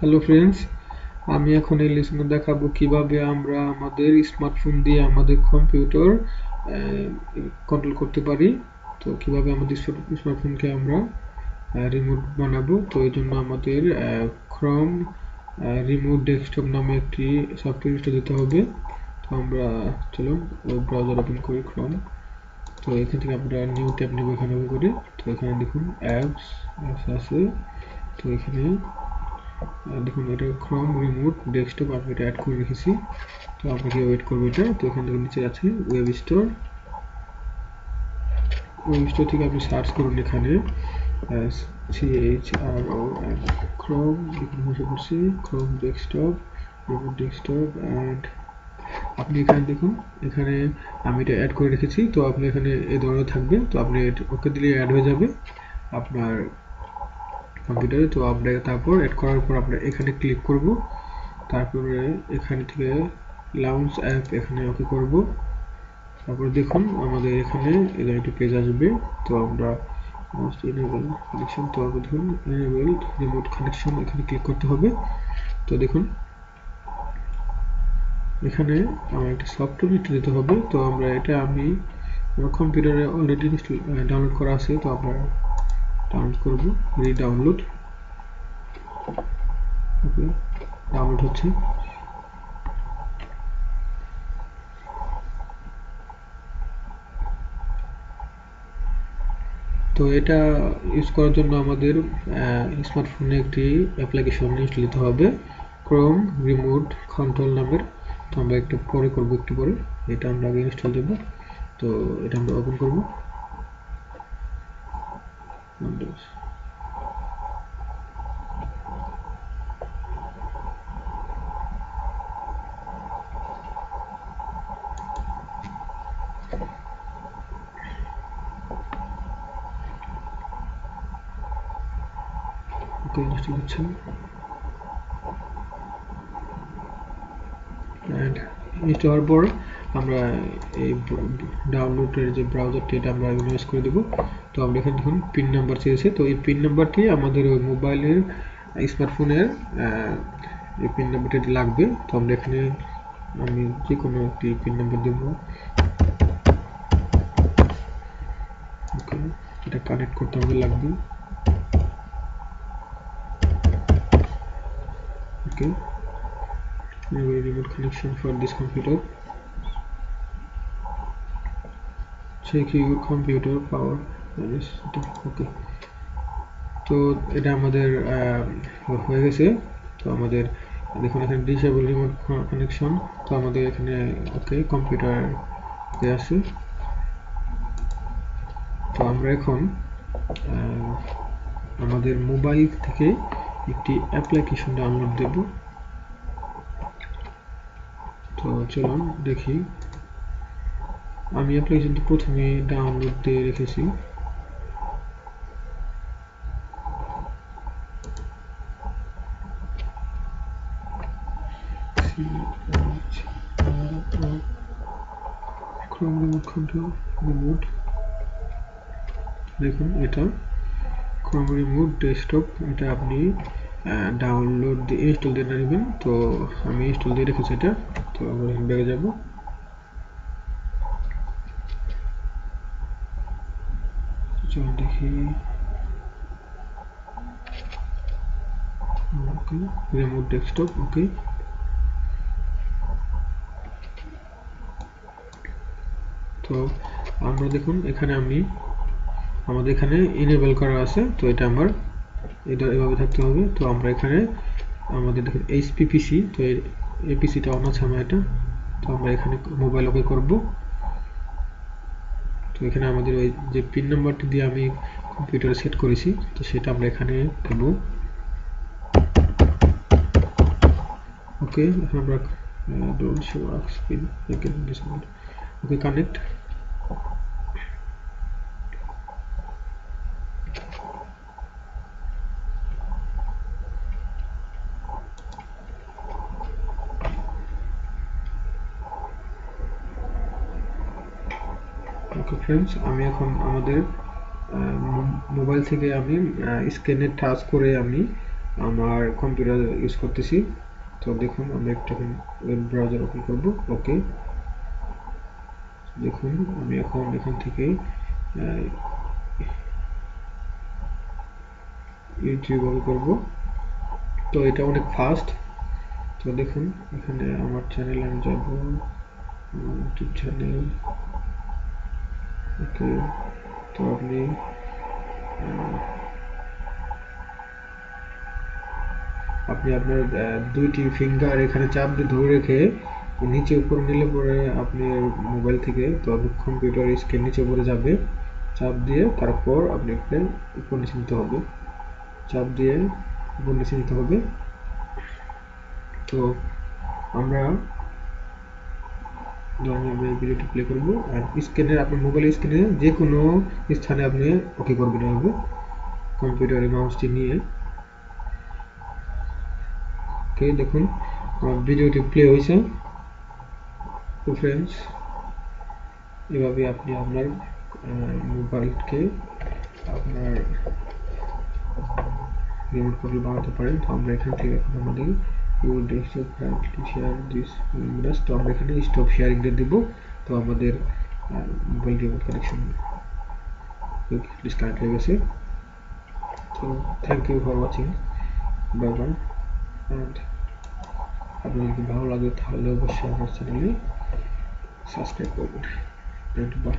Hello friends আমি এখন এই লেসনে দেখাবো কীভাবে আমরা আমাদের স্মার্টফোন দিয়ে আমাদের কম্পিউটার কন্ট্রোল করতে পারি। তো কীভাবে আমাদের স্মার্টফোনকে আমরা রিমোট বানাবো। তো এই জন্য আমাদের ক্রম রিমোট ডেস্কটপ নামে একটি সফটওয়্যার দিতে হবে। তো আমরা ওয়েব ব্রাউজার ওপেন করি ক্রম তো এখান থেকে আমরা নিউ ট্যাব নেব এখানে করে। তো এখানে দেখুন অ্যাপস অ্যাপস আছে। তো এখানে দেখুন, এটা ক্রম রিমোট ডেস্কটপ আমি এটা অ্যাড করে রেখেছি। তো আপনাকে ওয়েট করব এটা। তো এখান থেকে নিচে আছে ওয়েব স্টোর ওয়েব স্টোর থেকে আপনি সার্চ করুন এখানে। আর ও ক্রোম বসে Chrome desktop remote desktop and আপনি এখানে দেখুন, এখানে আমি এটা অ্যাড করে রেখেছি। তো আপনি এখানে এই ধরনের থাকবে। তো আপনি ওকে দিলে অ্যাড হয়ে যাবে। আপনার কম্পিউটারে তো আমরা তারপর অ্যাড করার পর আমরা এখানে ক্লিক করব। তারপরে এখান থেকে লাউন্স অ্যাপ এখানে ওকে করব। তারপর দেখুন আমাদের এখানে এদের একটি পেজ আসবে। তো আমরা মোস্ট এনেবল কানেকশন তো দেখুন এনেবল রিমোট কানেকশন এখানে ক্লিক করতে হবে। তো দেখুন, এখানে আমার একটা সফটওয়্যার দিতে হবে। তো আমরা এটা আমি আমার কম্পিউটারে অলরেডি ডাউনলোড করা আছে। তো আমরা ডাউনলোড করব রি-ডাউনলোড ওকে ডাউনলোড হচ্ছে। তো এটা ইউজ করার জন্য আমাদের স্মার্টফোনে একটি অ্যাপ্লিকেশন ইনস্টল দিতে হবে ক্রোম রিমোট কন্ট্রোল নামের। তো আমরা একটু পরে করব, একটু পরে। এটা আমরা আগে ইনস্টল দেব। তো এটা আমরা ওপেন করব। Windows. Okay, just let's see. And install board আমরা এই ডাউনলোডের যে ব্রাউজারটি এটা আমরা ইউজ করে দেবো। তো আমরা এখানে দেখুন পিন নাম্বার চেয়েছে। তো এই পিন নাম্বারটি আমাদের ওই মোবাইলের স্মার্টফোনের এই পিন নাম্বারটি লাগবে। তো আমরা এখানে, আমি যে কোনো একটি পিন নাম্বার দেবো। ওকে, এটা কানেক্ট করতে আমাদের লাগবে। okay enable remote connection for this computer power ওকে তো এটা আমাদের হয়ে গেছে। তো আমাদের, দেখুন এখানে ডিসেবল রিমোট কানেকশন তো আমাদের এখানে, ওকে কম্পিউটার আছে। তো আমরা এখন আমাদের মোবাইল থেকে একটি অ্যাপ্লিকেশন ডাউনলোড দেব। তো চলুন দেখি। আমি অ্যাপ্লিকেশনটি প্রথমে ডাউনলোড দিয়ে রেখেছি। রিমোট দেখুন, এটা ক্রোম রিমোট ডেস্কটপ এটা আপনি ডাউনলোড দিয়ে ইনস্টল দিয়ে নেবেন। তো আমি ইনস্টল দিয়ে রেখেছি এটা। তো বেড়ে যাব। চলো দেখি। ওকে রিমোট ডেস্কটপ ওকে তো আমরা দেখুন, এখানে আমি, আমাদের এখানে ইনেবল করা আছে, তো এটা আমার, এটা এভাবে থাকতে হবে। তো আমরা এখানে, আমাদের দেখুন এইচপিপিসি তো এই পিসিটা অন আছে আমার এটা। তো আমরা এখানে মোবাইল ওকে করব। তো এখানে আমাদের ওই যে পিন নাম্বারটি দিয়ে আমি কম্পিউটারে সেট করেছি, তো সেটা আমরা এখানে দেব। ওকে আমরা ওকে কানেক্ট ওকে ফ্রেন্ডস আমি এখন আমাদের মোবাইল থেকে আমি স্ক্যানে টাচ করে আমি আমার কম্পিউটার ইউজ করতেছি। তো দেখুন আমি একটা ওয়েব ব্রাউজার ওপেন করব। ওকে দেখুন, আমি এখন এখান থেকে ইউটিউব ওপেন করব। তো এটা অনেক ফাস্ট তো দেখুন, এখানে আমার চ্যানেলে আমি যাব ইউটিউব চ্যানেল ওকে তো আপনি আপনি আপনার দুইটি ফিঙ্গার এখানে চাপ দিয়ে ধরে রেখে নিচে উপরে নিলে পরে আপনি মোবাইল থেকে কম্পিউটার স্ক্রিন নিচে উপরে যাবে। চাপ দিয়ে তারপর আপনি এখানে উপর নিচে হবে। চাপ দিয়ে উপর নিচে নিতে হবে। তো আমরা ভিডিওটি প্লে করব। আর স্ক্রিনের আপনার মোবাইল স্ক্রিনে যে কোনো স্থানে আপনি ওকে করবেন এভাবে। কম্পিউটারে মাউসটি নিয়ে। ওকে দেখুন ভিডিওটি প্লে হয়েছে। তো ফ্রেন্ডস এভাবে আপনি আপনার মোবাইলকে আপনার রিমোট কন্ট্রোল বানাতে পারেন। তো আমরা এখান থেকে আমাদের Google desktop currently share this আমরা এখানে স্টপ শেয়ারিং দিয়ে দিব। তো আমাদের মোবাইল রিমোট কানেকশন ডিসকানেক্ট হয়ে গেছে। তো thank you for watching bye bye and আপনার যদি ভালো লাগে তাহলে অবশ্যই আমার চ্যানেলে সাবস্ক্রাইব করবেন। বাই